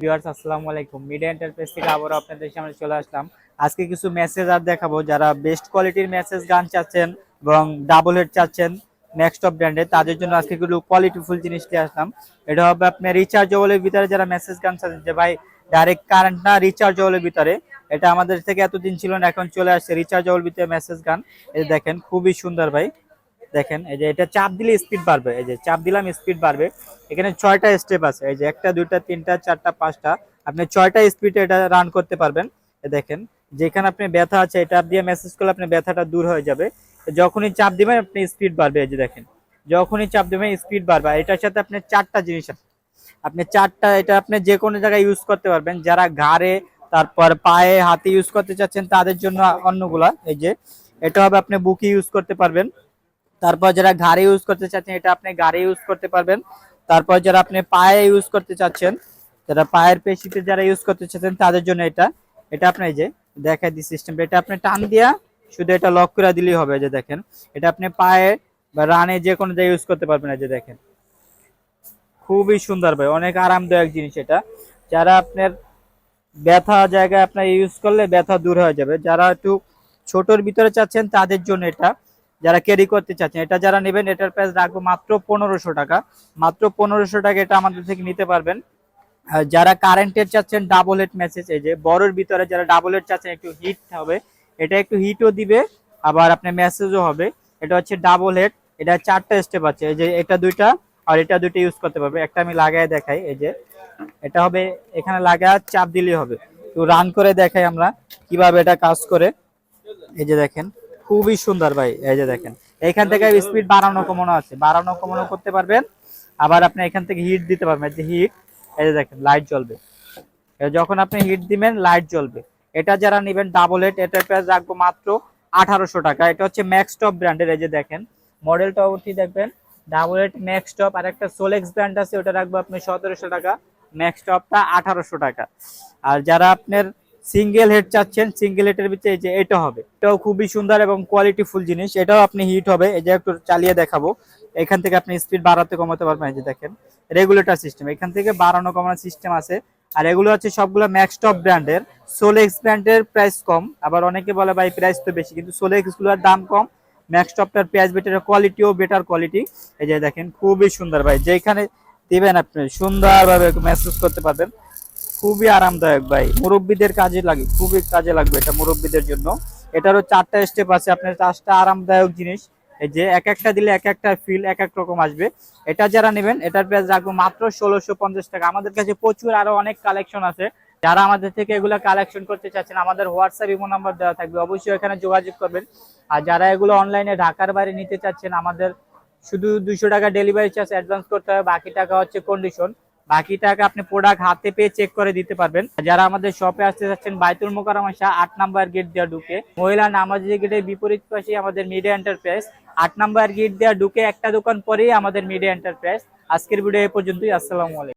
Viewers, আসসালামু আলাইকুম। Media enterprise থেকে আবারও আপনাদের সামনে চলে আসলাম। আজকে কিছু মেসেজ আর দেখাবো যারা বেস্ট কোয়ালিটির মেসেজ গান চাচ্ছেন এবং ডাবল হেড চাচ্ছেন নেক্সট অফ ব্র্যান্ডে তাদের জন্য আজকে কিছু কোয়ালিটিফুল জিনিস নিয়ে আসলাম। এটা হবে আপনার রিচার্জেবলের ভিতরে যারা মেসেজ গান চাচ্ছেন, যে ভাই ডাইরেক্ট কারেন্ট না রিচার্জেবলের ভিতরে। এটা আমাদের থেকে এতদিন ছিল না, এখন চলে আসছে রিচার্জেবল ভিতরে মেসেজ গান। এই দেখেন, খুবই সুন্দর ভাই। দেখেন, এই যে এটা চাপ দিলে স্পিড বাড়বে, এই যে চাপ দিলাম স্পিড বাড়বে। এখানে ছয়টা স্টেপ আছে, এই যে একটা, দুইটা, তিনটা, চারটা, পাঁচটা। আপনি ছয়টা স্পিডে এটা রান করতে পারবেন। দেখেন, যেখানে আপনি ব্যথা আছে, এটা দিয়ে মেসেজ করলে আপনি ব্যথাটা দূর হয়ে যাবে। যখনই চাপ দিবেন, আপনি স্পিড বাড়বে, এই যে দেখেন। যখনই চাপ দেবেন স্পিড বাড়বে। এটার সাথে আপনি চারটা জিনিস আছে। আপনি চারটা, এটা আপনি যে কোনো জায়গায় ইউজ করতে পারবেন। যারা ঘাড়ে, তারপর পায়ে হাতে ইউজ করতে চাচ্ছেন, তাদের জন্য অন্যগুলা। এই যে, এটা হবে আপনি বুকে ইউজ করতে পারবেন। তারপর যারা ঘাড়ে ইউজ করতে চাচ্ছেন, এটা আপনি ঘাড়ে ইউজ করতে পারবেন। তারপর যারা আপনি পায়ে ইউজ করতে চাচ্ছেন, যারা পায়ের পেশিতে যারা ইউজ করতে চাচ্ছেন, তাদের জন্য এটা। এটা আপনি যে দেখাই দি সিস্টেম এটা আপনি টান দিয়া শুধু এটা লক করে দিলেই হবে যে দেখেন। এটা আপনি পায়ে বা রানে যে কোনো জায়গায় ইউজ করতে পারবেন যে দেখেন। খুবই সুন্দর ভাই, অনেক আরামদায়ক জিনিস এটা। যারা আপনার ব্যথা জায়গায় আপনার ইউজ করলে ব্যথা দূর হয়ে যাবে। যারা একটু ছোটর ভিতরে চাচ্ছেন, তাদের জন্য এটা। যারা ক্যারি করতে চাচ্ছেন, এটা যারা নেবেন, এটার প্রাইস রাখব মাত্র পনেরোশো টাকা। মাত্র পনেরোশো টাকা এটা আমাদের থেকে নিতে পারবেন। যারা কারেন্টের চাচ্ছেন ডাবল হেড মেসেজ এই যে বড়র ভিতরে যারা ডাবল হেড চাচ্ছেন, একটু হিট হবে। এটা একটু হিটও দিবে, আবার আপনার মেসেজও হবে। এটা হচ্ছে ডাবল হেড এটা চারটা স্টেপ আছে। এই যে এটা দুইটা, আর এটা দুইটা ইউজ করতে পারবে। একটা আমি লাগাই দেখাই, এই যে এটা হবে, এখানে লাগা চাপ দিলেই হবে। তো রান করে দেখাই আমরা, কীভাবে এটা কাজ করে। এই যে দেখেন খুবই সুন্দর ভাই, এই যে দেখেন। এখান থেকে স্পিড বাড়ানো কমানো আছে। বাড়ানো কমানো করতে পারবেন, আবার আপনি এখান থেকে হিট দিতে পারবেন। যে হিট এই যে দেখেন লাইট জ্বলবে। যখন আপনি হিট দিবেন লাইট জ্বলবে। এটা যারা নেবেন ডাবল হেড এটার প্রাইস রাখব মাত্র আঠারোশো টাকা। এটা হচ্ছে ম্যাক্স টপ ব্র্যান্ডের এই যে দেখেন। মডেলটা অবশ্যই দেখবেন ডাবল হেড ম্যাক্স টপ আর একটা সোলেক্স ব্র্যান্ড আছে, ওটা রাখব আপনি সতেরোশো টাকা। ম্যাক্স টপটা আঠারোশো টাকা। আর যারা আপনার সিঙ্গেল হেড চাচ্ছেন সিঙ্গেল হেডের ভিতরে যে এটা হবে। এটাও খুবই সুন্দর এবং কোয়ালিটি ফুল জিনিস। এটাও আপনি হিট হবে, এই যে একটু চালিয়ে দেখাবো। এখান থেকে আপনি স্পিড বাড়াতে কমাতে পারবেন, এই যে দেখেন। রেগুলেটর সিস্টেম এখান থেকে বাড়ানো কমানোর সিস্টেম আছে। আর এগুলো হচ্ছে সবগুলো ম্যাক্স টপ ব্র্যান্ডের। সোলেক্স ব্র্যান্ডের প্রাইস কম। আবার অনেকে বলে, ভাই প্রাইস তো বেশি। কিন্তু সোলেক্সগুলোর দাম কম। ম্যাক্স টপটার প্রাইস বেটার কোয়ালিটিও বেটার কোয়ালিটি এই যে দেখেন, খুবই সুন্দর ভাই। যেখানে দিবেন আপনি, সুন্দরভাবে মেসেজ করতে পারবেন। খুবই আরামদায়ক ভাই। মুরব্বীদের কাজে লাগে, খুবই কাজে লাগবে এটা মুরব্বীদের জন্য। এটারও চারটা স্টেপ আছে, আপনার চারটা আরামদায়ক জিনিস। এই যে এক একটা দিলে এক একটা ফিল এক এক রকম আসবে। এটা যারা নেবেন, এটার প্রাইস রাখব মাত্র ষোলোশো পঞ্চাশ টাকা। আমাদের কাছে প্রচুর আরও অনেক কালেকশন আছে। যারা আমাদের থেকে এগুলো কালেকশন করতে চাচ্ছেন, আমাদের হোয়াটসঅ্যাপ ইমো নাম্বার দেওয়া থাকবে। অবশ্যই এখানে যোগাযোগ করবেন। আর যারা এগুলো অনলাইনে ঢাকার বাইরে নিতে চাচ্ছেন, আমাদের শুধু দুশো টাকা ডেলিভারি চার্জ অ্যাডভান্স করতে হবে, বাকি টাকা হচ্ছে কন্ডিশন বাকি টাকা আপনি প্রোডাক্ট হাতে পেয়ে চেক করে দিতে পারবেন। যারা আমাদের শপে আসতে চাচ্ছেন বাইতুল মোকারমা শাহ আট নাম্বার গেট দেওয়া ঢুকে, মহিলা নামাজি গেটের বিপরীত পাশে আমাদের মিডিয়া এন্টারপ্রাইজ আট নাম্বার গেট দেওয়া ঢুকে একটা দোকান পরেই আমাদের মিডিয়া এন্টারপ্রাইজ আজকের ভিডিও এ পর্যন্তই, আসসালামু আলাইকুম।